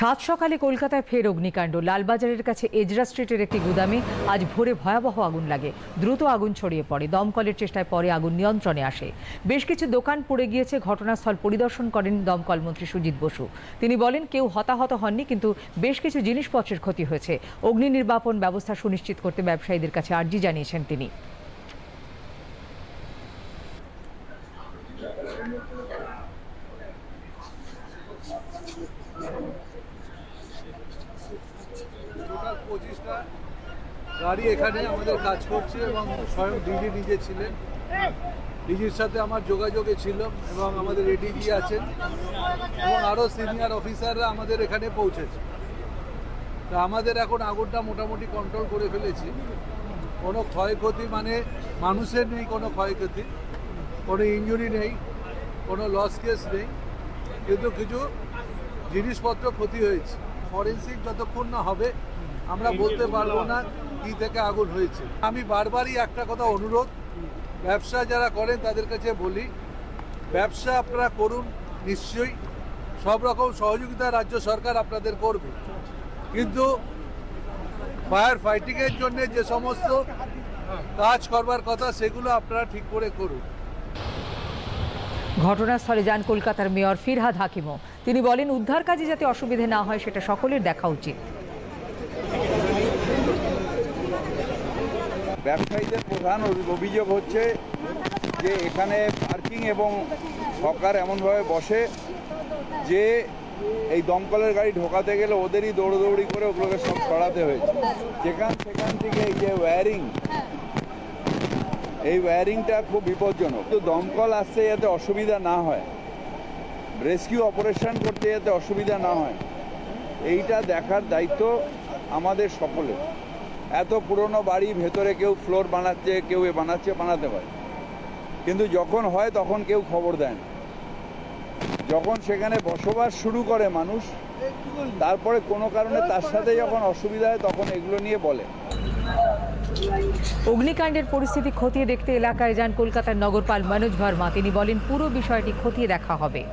সাত সকালে কলকাতায় ফের অগ্নিকাণ্ড। লালবাজারের কাছে এজরা স্ট্রিটের একটি গুদামে আজ ভোরে ভয়াবহ আগুন লাগে। দ্রুত আগুন ছড়িয়ে পড়ে। দমকলের চেষ্টায় পরে আগুন নিয়ন্ত্রণে আসে। বেশ কিছু দোকান পড়ে গিয়েছে। ঘটনাস্থল পরিদর্শন করেন দমকল মন্ত্রী সুজিত বসু। তিনি বলেন, কেউ হতাহত হননি, কিন্তু বেশ কিছু জিনিসপত্রের ক্ষতি হয়েছে। অগ্নি নির্বাপন ব্যবস্থা সুনিশ্চিত করতে ব্যবসায়ীদের কাছে আর্জি জানিয়েছেন তিনি। পঁচিশটা। গাড়ি এখানে আমাদের কাজ করছে এবং স্বয়ং ডিজি নিজে ছিলেন। ডিজির সাথে আমার যোগাযোগে ছিল এবং আমাদের এডিজি আছেন এবং আরও সিনিয়র অফিসাররা আমাদের এখানে পৌঁছেছে। তা আমাদের এখন আগুনটা মোটামুটি কন্ট্রোল করে ফেলেছি। কোনো ক্ষয়ক্ষতি মানে মানুষের নেই কোনো ক্ষয়ক্ষতি, কোনো ইঞ্জুরি নেই, কোনো লস কেস নেই। কিন্তু কিছু জিনিসপত্র ক্ষতি হয়েছে। ফরেন্সিক যতক্ষণ না হবে আমরা বলতে পারব না কি থেকে আগুন হয়েছে। আমি বারবারই একটা কথা অনুরোধ ব্যবসা যারা করেন তাদের কাছে বলি ব্যবসা আপনারা করুন নিশ্চয়ই সব রকম সহযোগিতা রাজ্য সরকার আপনাদের করবে। কিন্তু ফায়ার ফাইটিংয়ের জন্য যে সমস্ত কাজ করবার কথা সেগুলো আপনারা ঠিক করে করুন। ঘটনাস্থলে যান কলকাতার মেয়র ফিরহাদ হাকিমও। তিনি বলেন উদ্ধার কাজে যাতে অসুবিধে না হয় সেটা সকলের দেখা উচিত। ব্যবসায়ীদের প্রধান অভি- অভিযোগ হচ্ছে যে এখানে পার্কিং এবং হকার এমনভাবে বসে যে এই দমকলের গাড়ি ঢোকাতে গেলে ওদেরই দৌড়দৌড়ি করে ওগুলোকে সব সরাতে হয়েছে। যেখান সেখান থেকে এই যে ওয়্যারিং এই ওয়্যারিংটা খুব বিপজ্জনক। তো দমকল আসতে যাতে অসুবিধা না হয় রেস্কিউ অপারেশন করতে যাতে অসুবিধা না হয়, এইটা দেখার দায়িত্ব আমাদের সকলের। এত পুরনো বাড়ি, ভেতরে কেউ ফ্লোর বানাচ্ছে, কেউ এ বানাচ্ছে, বানাতে পারে। কিন্তু যখন হয় তখন কেউ খবর দেয় না। যখন সেখানে বসবাস শুরু করে মানুষ, তারপরে কোনো কারণে তার সাথে যখন অসুবিধা হয় তখন এগুলো নিয়ে বলে। অগ্নিকাণ্ডের পরিস্থিতি খতিয়ে দেখতে এলাকায় যান কলকাতার নগরপাল মনোজ ভার্মা। তিনি বলেন, পুরো বিষয়টি খতিয়ে দেখা হবে।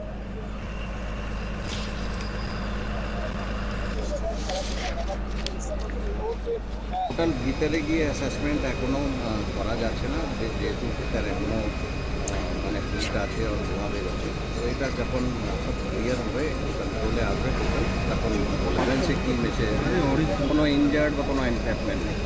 ভিতরে গিয়ে অ্যাসেসমেন্ট এখনও করা যাচ্ছে না। যেহেতু ভিতরে এখনও মানে ফুলটা আছে অভাবে আছে তো এটা যখন ক্লিয়ার হবে কন্ট্রোলে আসবে। তখন তখন সে কী মেসেজ কোনো ইনজার্ড বা কোনো এনট্যাপমেন্ট নেই।